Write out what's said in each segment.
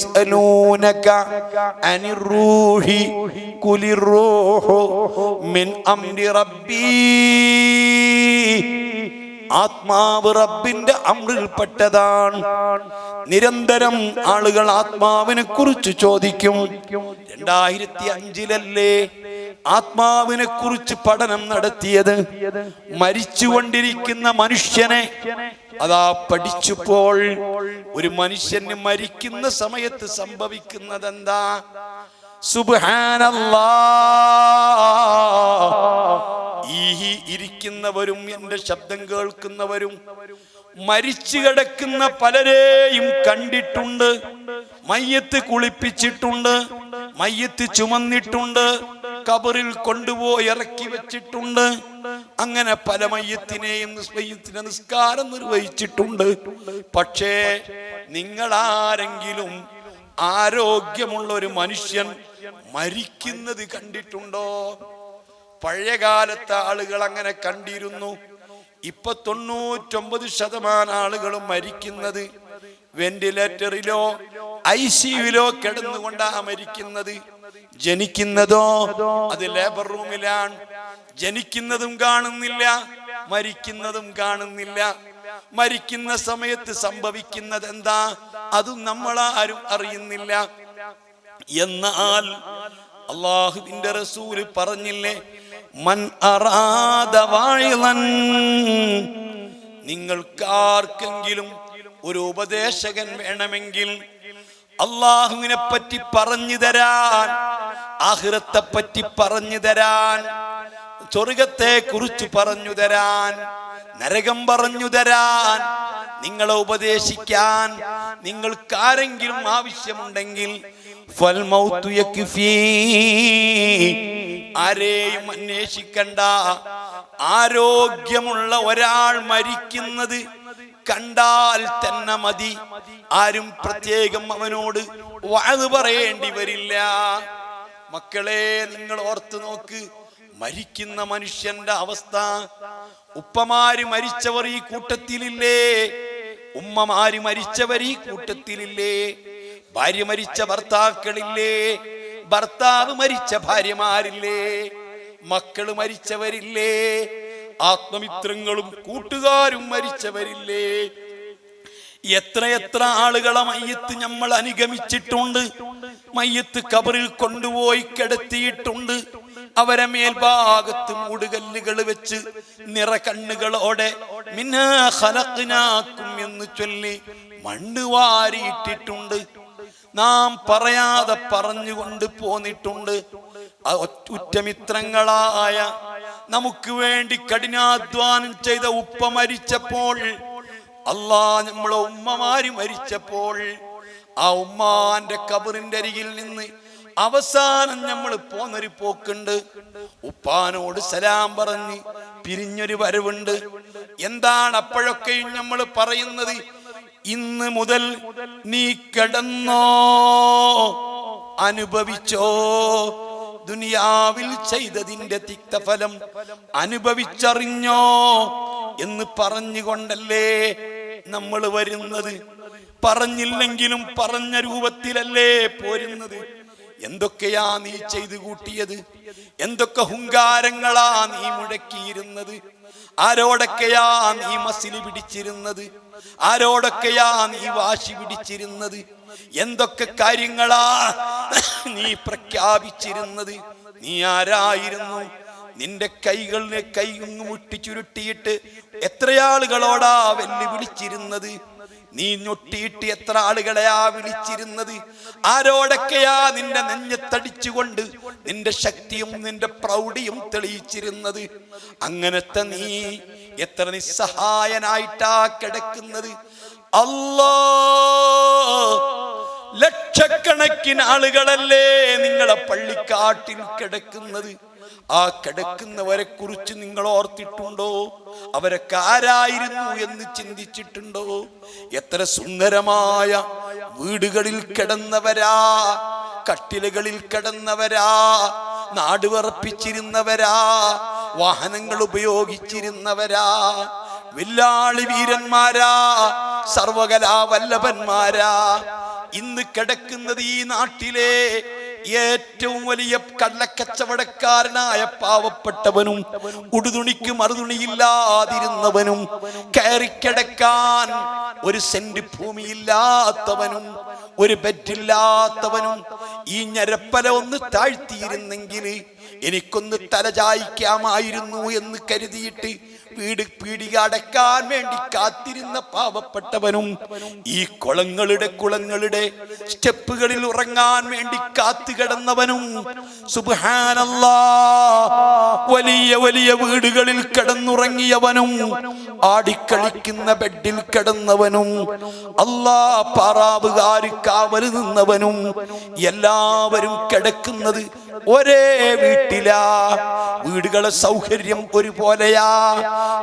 يسألونك عن الروح قل الروح من أمر ربي. ആത്മാവ് റബ്ബിന്റെ അമൃൽപ്പെട്ടതാണ് നിരന്തരം ആളുകൾ ആത്മാവിനെ കുറിച്ച് ചോദിക്കും. രണ്ടായിരത്തി അഞ്ചിലല്ലേ ആത്മാവിനെ കുറിച്ച് പഠനം നടത്തിയത്? മരിച്ചുകൊണ്ടിരിക്കുന്ന മനുഷ്യനെ അതാ പഠിച്ചപ്പോൾ ഒരു മനുഷ്യന് മരിക്കുന്ന സമയത്ത് സംഭവിക്കുന്നത് എന്താ സുബ്ഹാനല്ലാ ഈ ഇരിക്കുന്നവരും എന്റെ ശബ്ദം കേൾക്കുന്നവരും മരിച്ചു കിടക്കുന്ന പലരെയും കണ്ടിട്ടുണ്ട് മയ്യത്ത് കുളിപ്പിച്ചിട്ടുണ്ട് മയ്യത്ത് ചുമന്നിട്ടുണ്ട് കബറിൽ കൊണ്ടുപോയി ഇറക്കി വെച്ചിട്ടുണ്ട്. അങ്ങനെ പല മയ്യത്തിനെയും മയ്യത്തിന് നിസ്കാരം നിർവഹിച്ചിട്ടുണ്ട്. പക്ഷേ നിങ്ങൾ ആരെങ്കിലും ആരോഗ്യമുള്ള ഒരു മനുഷ്യൻ മരിക്കുന്നത് കണ്ടിട്ടുണ്ടോ? പഴയകാലത്തെ ആളുകൾ അങ്ങനെ കണ്ടിരുന്നു. ഇപ്പൊ തൊണ്ണൂറ്റൊമ്പത് ശതമാനം ആളുകളും മരിക്കുന്നത് വെന്റിലേറ്ററിലോ ഐ സിയുലോ കിടന്നുകൊണ്ടാ മരിക്കുന്നത്. ജനിക്കുന്നതോ അത് ലേബർ റൂമിലാണ് ജനിക്കുന്നതും കാണുന്നില്ല മരിക്കുന്നതും കാണുന്നില്ല. മരിക്കുന്ന സമയത്ത് സംഭവിക്കുന്നത് എന്താ? അതും നമ്മൾ ആരും അറിയുന്നില്ല. എന്നാൽ അള്ളാഹുവിന്റെ റസൂൽ പറഞ്ഞില്ലേ മൻ അറാദ വാഴിലൻ നിങ്ങൾക്കാർക്കെങ്കിലും ഒരു ഉപദേശകൻ വേണമെങ്കിൽ അള്ളാഹുവിനെ പറ്റി പറഞ്ഞു തരാൻ ആഹ്റത്തെ പറ്റി പറഞ്ഞു തരാൻ സ്വർഗത്തെ കുറിച്ച് പറഞ്ഞു തരാൻ നരകം പറഞ്ഞു തരാൻ നിങ്ങളെ ഉപദേശിക്കാൻ നിങ്ങൾക്കാരെങ്കിലും ആവശ്യമുണ്ടെങ്കിൽ ഫൽമൗത്തു യക്ഫീ. ആരെയും അന്വേഷിക്കണ്ട. ആരോഗ്യമുള്ള ഒരാൾ മരിക്കുന്നത് കണ്ടാൽ തന്നെ മതി. ആരും പ്രത്യേകം അവനോട് വാഴ് പറയേണ്ടി വരില്ല. മക്കളെ നിങ്ങൾ ഓർത്തു നോക്ക്. മരിക്കുന്ന മനുഷ്യന്റെ അവസ്ഥ. ഉപ്പമാര് മരിച്ചവർ ഈ കൂട്ടത്തിലില്ലേ? ഉമ്മമാര് മരിച്ചവർ ഈ കൂട്ടത്തിലില്ലേ? ഭാര്യ മരിച്ച ഭർത്താക്കളില്ലേ? ഭർത്താവ് മരിച്ച ഭാര്യമാരില്ലേ? മക്കൾ മരിച്ചവരില്ലേ? ആത്മമിത്രങ്ങളും കൂട്ടുകാരും മരിച്ചവരില്ലേ? എത്രയെത്ര എത്ര ആളുകളെ മയ്യത്ത് നമ്മൾ അനുഗമിച്ചിട്ടുണ്ട്. മയ്യത്ത് കബറിൽ കൊണ്ടുപോയി കിടത്തിയിട്ടുണ്ട്. അവരെ മേൽഭാഗത്ത് മൂടുകല്ലുകൾ വെച്ച് നിറ കണ്ണുകളോടെ മിന്നാ എന്ന് ചൊല്ലി മണ്ണ് വാരിയിട്ടിട്ടുണ്ട്. നാം പറയാതെ പറഞ്ഞുകൊണ്ട് പോന്നിട്ടുണ്ട്. ഉറ്റമിത്രങ്ങളായ നമുക്ക് വേണ്ടി കഠിനാധ്വാനം ചെയ്ത ഉപ്പ മരിച്ചപ്പോൾ അല്ലാ നമ്മളെ ഉമ്മമാര് മരിച്ചപ്പോൾ ആ ഉമ്മാന്റെ കബറിന്റെ അരികിൽ നിന്ന് അവസാനം നമ്മൾ പോന്നൊരു പോക്കുണ്ട്. ഉപ്പാനോട് സലാം പറഞ്ഞ് പിരിഞ്ഞൊരു വരവുണ്ട്. എന്താണ് അപ്പോഴൊക്കെയും നമ്മൾ പറയുന്നത്? ഇന്ന് മുതൽ നീ കിടന്നോ? അനുഭവിച്ചോ? ദുനിയാവിൽ ചെയ്തതിന്റെ തിക്തഫലം അനുഭവിച്ചറിഞ്ഞോ? എന്ന് പറഞ്ഞുകൊണ്ടല്ലേ നമ്മൾ വരുന്നത്? പറഞ്ഞില്ലെങ്കിലും പറഞ്ഞ രൂപത്തിലല്ലേ പോരുന്നത്? എന്തൊക്കെയാ നീ ചെയ്തു കൂട്ടിയത്? എന്തൊക്കെ ഹുങ്കാരങ്ങളാ നീ മുഴക്കിയിരുന്നത്? ആരോടൊക്കെയാ നീ മസിൽ പിടിച്ചിരുന്നത്? ആരോടൊക്കെയാ നീ വാശി പിടിച്ചിരുന്നത്? എന്തൊക്കെ കാര്യങ്ങളാ നീ പ്രഖ്യാപിച്ചിരുന്നത്? നീ ആരായിരുന്നു? നിന്റെ കൈകളിനെ കൈ മുട്ടി ചുരുട്ടിയിട്ട് എത്രയാളുകളോടാ വെല്ലുവിളിച്ചിരുന്നത് നീ ഞൊട്ടിയിട്ട് എത്ര ആളുകളെയാ വിളിച്ചിരുന്നത്? ആരോടൊക്കെയാ നിന്റെ നെഞ്ഞത്തടിച്ചുകൊണ്ട് നിന്റെ ശക്തിയും നിന്റെ പ്രൗഢിയും തെളിയിച്ചിരുന്നത്? അങ്ങനത്തെ നീ എത്ര നിസ്സഹായനായിട്ടാ കിടക്കുന്നത്? അല്ലാ ലക്ഷക്കണക്കിന് ആളുകളല്ലേ നിങ്ങളെ പള്ളിക്കാട്ടിൽ കിടക്കുന്നത്? ആ കിടക്കുന്നവരെ കുറിച്ച് നിങ്ങൾ ഓർത്തിട്ടുണ്ടോ? അവരൊക്കെ ആരായിരുന്നു എന്ന് ചിന്തിച്ചിട്ടുണ്ടോ? എത്ര സുന്ദരമായ വീടുകളിൽ കിടന്നവരാ? കട്ടിലുകളിൽ കിടന്നവരാ നാട് വിറപ്പിച്ചിരുന്നവരാ വാഹനങ്ങൾ ഉപയോഗിച്ചിരുന്നവരാ വില്ലാളി വീരന്മാരാ സർവകലാ വല്ലഭന്മാരാ. ഇന്ന് കിടക്കുന്നത് ഈ നാട്ടിലെ ഏറ്റവും വലിയ കള്ളക്കച്ചവടക്കാരനായ പാവപ്പെട്ടവനും ഉടുതുണിക്ക് മറുതുണിയില്ലാതിരുന്നവനും കയറിക്കിടക്കാൻ ഒരു സെന്റ് ഭൂമിയില്ലാത്തവനും ഒരു ബെറ്റില്ലാത്തവനും ഈ ഞരപ്പല ഒന്ന് താഴ്ത്തിയിരുന്നെങ്കിൽ എനിക്കൊന്ന് തലചായിക്കാമായിരുന്നു എന്ന് കരുതിയിട്ട് വീട് പീടിക അടക്കാൻ വേണ്ടി കാത്തിരുന്ന പാവപ്പെട്ടവനും ഈ കുളങ്ങളുടെ കുളങ്ങളുടെ സ്റ്റെപ്പുകളിൽ ഉറങ്ങാൻ വേണ്ടി കാത്തു കിടന്നവനും സുബാനല്ലാ വലിയ വലിയ വീടുകളിൽ കിടന്നുറങ്ങിയവനും ആടിക്കളിക്കുന്ന ബെഡിൽ കിടന്നവനും അല്ലാ പാറാവുകാര് കാവൽ നിന്നവനും എല്ലാവരും കിടക്കുന്നത് ഒരേ വീട്ടിലാ. വീടുകളെ സൗകര്യം ഒരുപോലെയാ.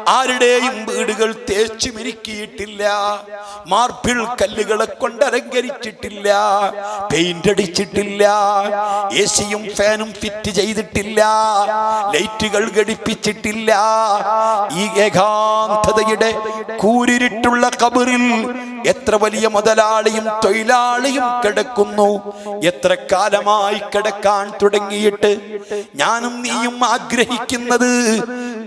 ആരുടെയും വീടുകൾ തേച്ചു മിനുക്കിയിട്ടില്ല മാർബിൾ കല്ലുകളെ കൊണ്ട് അലങ്കരിച്ചിട്ടില്ല പെയിന്റ് അടിച്ചിട്ടില്ല. എ സിയും ഫാനും ഫിറ്റ് ചെയ്തിട്ടില്ല. ലൈറ്റുകൾ ഘടിപ്പിച്ചിട്ടില്ല. ഈ ഏകാന്തതയുടെ കൂരിരുട്ടുള്ള കബറിൽ എത്ര വലിയ മുതലാളിയും തൊഴിലാളിയും കിടക്കുന്നു. എത്ര കാലമായി കിടക്കാൻ തുടങ്ങിയിട്ട് ഞാനും നീയും ആഗ്രഹിക്കുന്നത്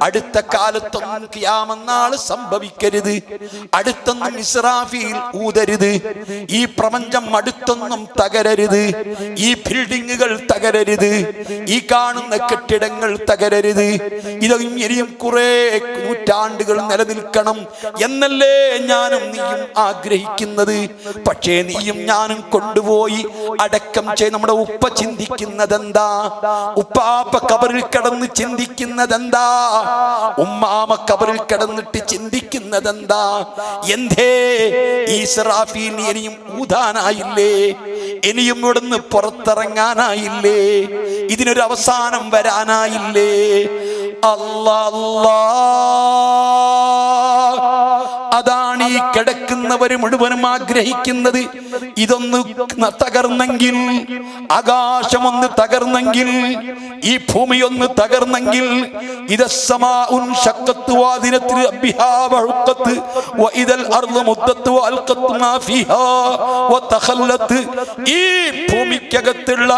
അടുത്ത കാലത്തൊന്നും കിയാമെന്നാൾ സംഭവിക്കരുത്. അടുത്തൊന്നും ഇസ്രാഫിൽ ഊതരുത്. ഈ പ്രപഞ്ചം അടുത്തൊന്നും തകരരുത്. ഈ ബിൽഡിങ്ങുകൾ തകരരുത്. ഈ കാണുന്ന കെട്ടിടങ്ങൾ തകരരുത്. ഇതും ഇനിയും കുറെ നൂറ്റാണ്ടുകൾ നിലനിൽക്കണം എന്നല്ലേ ഞാനും നീയും ആഗ്രഹിക്കുന്നത്. പക്ഷേ നീയും ഞാനും കൊണ്ടുപോയി അടക്കം ചെയ്ത് നമ്മുടെ ഉപ്പ ചിന്തിക്കുന്നതെന്താ? ഉപ്പാപ്പ കബറിൽ കിടന്ന് ചിന്തിക്കുന്നതെന്താ? ഉമ്മാമ കബറിൽ കിടന്നിട്ട് ചിന്തിക്കുന്നതെന്താ? എന്തേ? ഈ സറാഫീൻ ഇനിയും ഊതാനായില്ലേ? ഇനിയും ഇവിടുന്ന് പുറത്തിറങ്ങാനായില്ലേ? ഇതിനൊരു അവസാനം വരാനായില്ലേ? അല്ലാ അതാണ് ഈ കിടക്കുന്നവർ മുഴുവനും ആഗ്രഹിക്കുന്നത്. ഇതൊന്ന് തകർന്നെങ്കിൽ ആകാശമൊന്ന് തകർന്നെങ്കിൽ ഈ ഭൂമി ഒന്ന് തകർന്നെങ്കിൽ ഈ ഭൂമിക്കകത്തുള്ള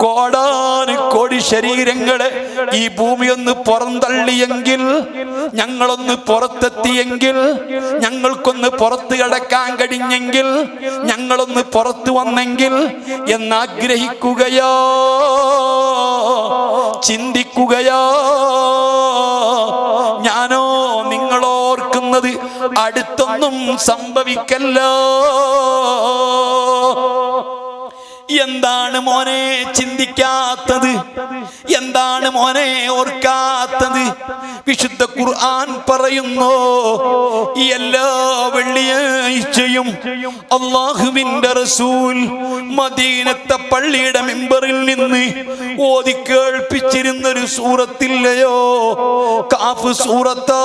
കോടാന് കോടി ശരീരങ്ങളെ ഈ ഭൂമി ഒന്ന് പുറന്തള്ളിയെങ്കിൽ ഞങ്ങളൊന്ന് പുറത്തെത്തിയെങ്കിൽ ഞങ്ങൾക്കൊന്ന് പുറത്ത് കിടക്കാൻ കഴിഞ്ഞെങ്കിൽ ഞങ്ങളൊന്ന് പുറത്തു വന്നെങ്കിൽ എന്നാഗ്രഹിക്കുകയോ? ചിന്തിക്കുകയോ? ഞാനോ നിങ്ങളോർക്കുന്നത് അടുത്തൊന്നും സംഭവിക്കല്ലോ. എന്താണ് മോനെ ചിന്തിക്കാത്തത്? എന്താണ് മോനെ ഓർക്കാത്തത്? വിശുദ്ധ ഖുർആൻ പറയുന്നു എല്ലാ വെള്ളിയാഴ്ചയും അള്ളാഹുവിന്റെ റസൂൽ മദീനത്തെ പള്ളിയുടെ മെമ്പറിൽ നിന്ന് ഓതി കേൾപ്പിച്ചിരുന്ന ഒരു സൂറത്തില്ലയോ? കാഫ് സൂറത്തോ.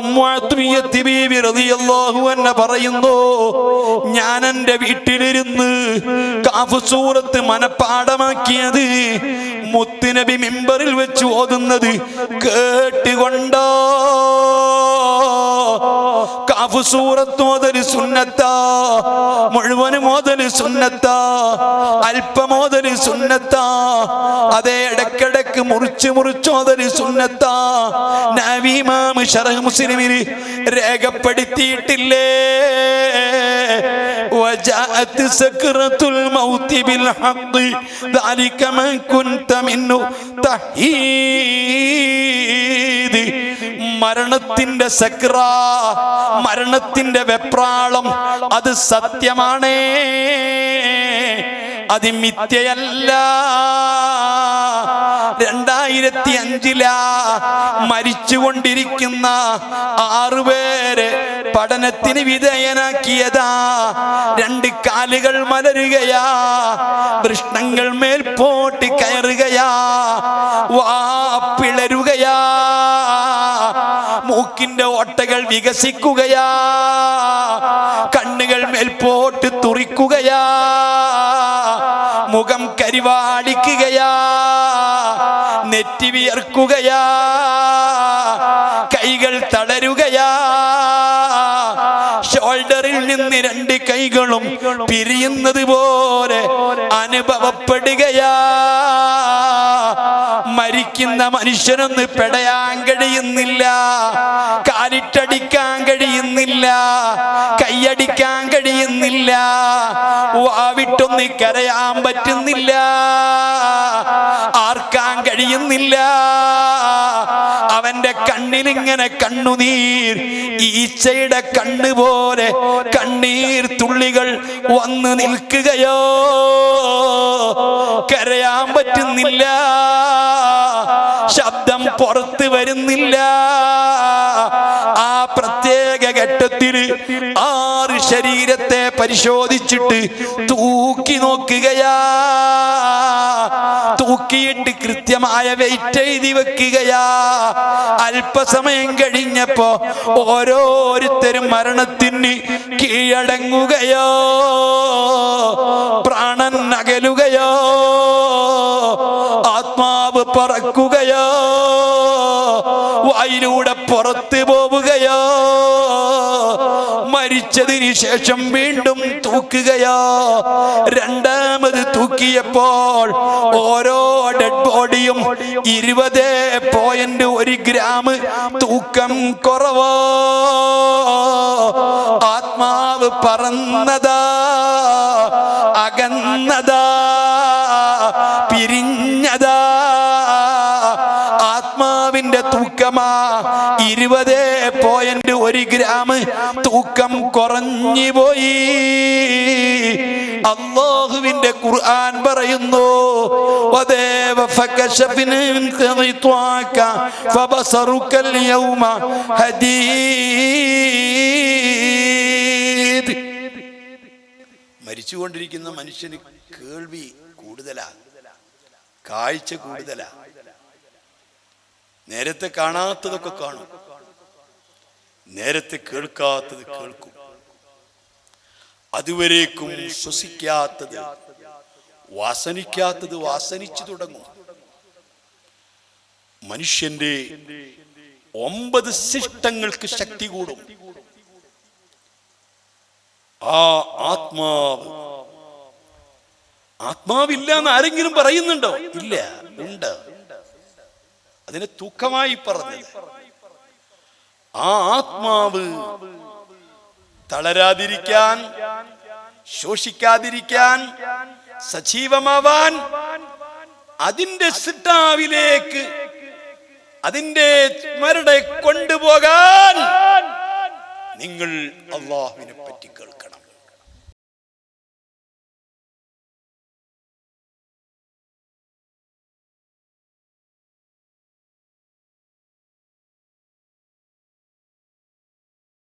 ഉമ്മാത്മീയത്തി തിബീവി റളിയല്ലാഹു അൻഹ പറയുന്നു ഞാൻ എന്റെ വീട്ടിലിരുന്ന് കാഫ് സൂറത്ത് മനപ്പാടമാക്കിയത് മുത്തുനബി മിമ്പറിൽ വെച്ച് ഓതുന്നത് കേട്ടുകൊണ്ടോ? സൂറത്ത് മുതൽ സുന്നത്താ മുഴുവനും മുതൽ സുന്നത്താ അല്പം മുതൽ സുന്നത്താ അതേ ഇടക്കിടക്ക് മുറിച്ച് മുറിച്ച് മുതൽ സുന്നത്താ. നവീമാം ഷറഹ് മുസ്ലിമിന് രേഖപ്പെടുത്തിയിട്ടില്ലേ? وجاءت سكرة الموت بالحق ذلك ما كنت منه تحيد മരണത്തിന്റെ സക്ര മരണത്തിന്റെ വെപ്രാളം അത് സത്യമാണേ അത് മിഥ്യയല്ല രണ്ടായിരത്തി അഞ്ചിലാ മരിച്ചുകൊണ്ടിരിക്കുന്ന ആറുപേരെ പഠനത്തിന് വിധേയനാക്കിയതാ. രണ്ട് കാലുകൾ മലരുകയാ. വൃഷ്ണങ്ങൾ മേൽപോട്ട് കയറുകയാ. വാ പിളരുകയാ. മൂക്കിന്റെ ഓട്ടകൾ വികസിക്കുകയാ. കണ്ണുകൾ മേൽപോട്ട് തുറിക്കുകയാ. മുഖം കരിവാടിക്കുകയാ നെറ്റി വിയർക്കുകയാ കൈകൾ തളരുകയാ. ഷോൾഡറിൽ നിന്ന് രണ്ട് കൈകളും പിരിയുന്നത് പോലെ അനുഭവപ്പെടുകയാ. മരിക്കുന്ന മനുഷ്യനൊന്ന് പെടയാൻ കഴിയുന്നില്ല. കാലിട്ടടിക്കാൻ കഴിയുന്നില്ല. കൈയടിക്കാൻ കഴിയുന്നില്ല. വാവിട്ടൊന്ന് കരയാൻ പറ്റുന്നില്ല. കഴിയുന്നില്ല അവന്റെ കണ്ണിലിങ്ങനെ കണ്ണുനീർ ഈച്ചയുടെ കണ്ണ് പോലെ കണ്ണീർ തുള്ളികൾ വന്ന് നിൽക്കുകയോ? കരയാൻ പറ്റുന്നില്ല. ശബ്ദം പുറത്ത് വരുന്നില്ല. ഘട്ടത്തിൽ ആറ് ശരീരത്തെ പരിശോധിച്ചിട്ട് തൂക്കി നോക്കുകയാ. തൂക്കിയിട്ട് കൃത്യമായ വെയിറ്റ് എഴുതി വെക്കുകയാ. അല്പസമയം കഴിഞ്ഞപ്പോ ഓരോരുത്തരും മരണത്തിന് കീഴടങ്ങുകയോ പ്രാണൻ അകലുകയോ ആത്മാവ് പറക്കുകയോ വായിലൂടെ പുറത്ത് പോവുകയോ. മരിച്ചതിന് ശേഷം വീണ്ടും തൂക്കുകയോ. രണ്ടാമത് തൂക്കിയപ്പോൾ ഓരോ ഡെഡ് ബോഡിയും ഇരുപത് പോയിന്റ് ഒരു ഗ്രാം തൂക്കം കുറവോ. ആത്മാവ് പറന്നതാ അകന്നതാ. തൂക്കമാ. ഇരുപതേ പോയിന്റ് ഒരു ഗ്രാം തൂക്കം കുറഞ്ഞു പോയി. അള്ളാഹുവിന്റെ ഖുർആൻ പറയുന്നു മരിച്ചുകൊണ്ടിരിക്കുന്ന മനുഷ്യന് കേൾവി കൂടുതലാ കാഴ്ച കൂടുതലാ. നേരത്തെ കാണാത്തതൊക്കെ കാണും. നേരത്തെ കേൾക്കാത്തത് കേൾക്കും. അതുവരേക്കും ശ്വസിക്കാത്തത് വാസനിക്കാത്തത് വാസനിച്ചു തുടങ്ങും. മനുഷ്യന്റെ ഒമ്പത് ശിഷ്ടങ്ങൾക്ക് ശക്തി കൂടും. ആ ആത്മാവ് ആത്മാവില്ല എന്ന് ആരെങ്കിലും പറയുന്നുണ്ടോ? ഇല്ല ഉണ്ട്. അതിനെ തൂക്കമായി പറഞ്ഞത്. ആ ആത്മാവ് തളരാതിരിക്കാൻ ശോഷിക്കാതിരിക്കാൻ സജീവമാവാൻ അതിന്റെ സിട്ടാവിലേക്ക് അതിന്റെ സ്മരടെ കൊണ്ടുപോകാൻ നിങ്ങൾ അള്ളാഹുവിനെ പറ്റി കേൾക്കണം.